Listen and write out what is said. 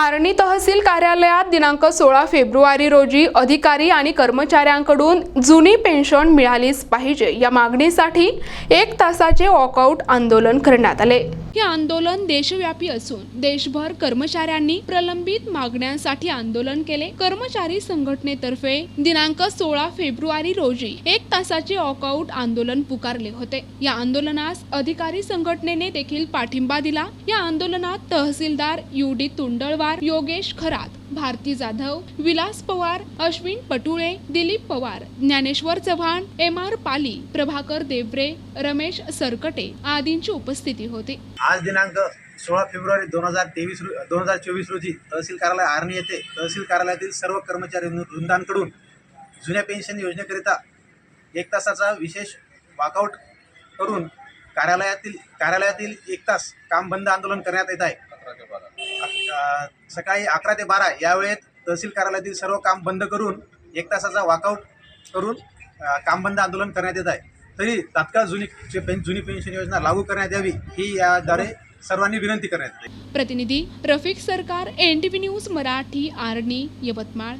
पारणी तहसील कार्यालयात दिनांक सोळा फेब्रुवारी रोजी अधिकारी आणि कर्मचाऱ्यांकडून जुनी पेन्शन मिळालीच पाहिजे या मागणीसाठी एक तासाचे वॉकआउट आंदोलन करण्यात आले. हे आंदोलन देशव्यापी असून देशभर कर्मचाऱ्यांनी प्रलंबित मागण्यांसाठी आंदोलन केले. कर्मचारी संघटनेतर्फे दिनांक सोळा फेब्रुवारी रोजी एक तासाचे वॉकआउट आंदोलन पुकारले होते. या आंदोलनास अधिकारी संघटनेने देखील पाठिंबा दिला. या आंदोलनात तहसीलदार U. D. Tundalwar Yogesh Kharat Bharti Jadhav Vilas Pawar Ashwin Patule Dilip Pawar Dnyaneshwar Chavan M R Pali Prabhakar Deore Ramesh Sarkate आदींची उपस्थिती होती. आज दिनांक सोळा फेब्रुवारी दोन हजार तेवीस रो दोन हजार चोवीस रोजी तहसील कार्यालय आर्णी येथे तहसील कार्यालयातील सर्व कर्मचारी वृंदांकडून जुन्या पेन्शन योजनेकरिता एक तासाचा विशेष वॉकआउट करून कार्यालयातील कार्यालयातील एक तास काम बंद आंदोलन करण्यात येत आहे. सकाळी अकरा ते बारा या वेळेत तहसील कार्यालयातील सर्व काम बंद करून एक तासाचा वॉकआउट करून काम बंद आंदोलन करण्यात येत आहे. तरी तात्काळ जुनी जे पेन जुनी पेन्शन योजना लागू करण्यात यावी ही याद्वारे सर्वांनी विनंती करण्यात येते. प्रतिनिधी Rafiq Sarkar N T V news Marathi Arni Yavatmal.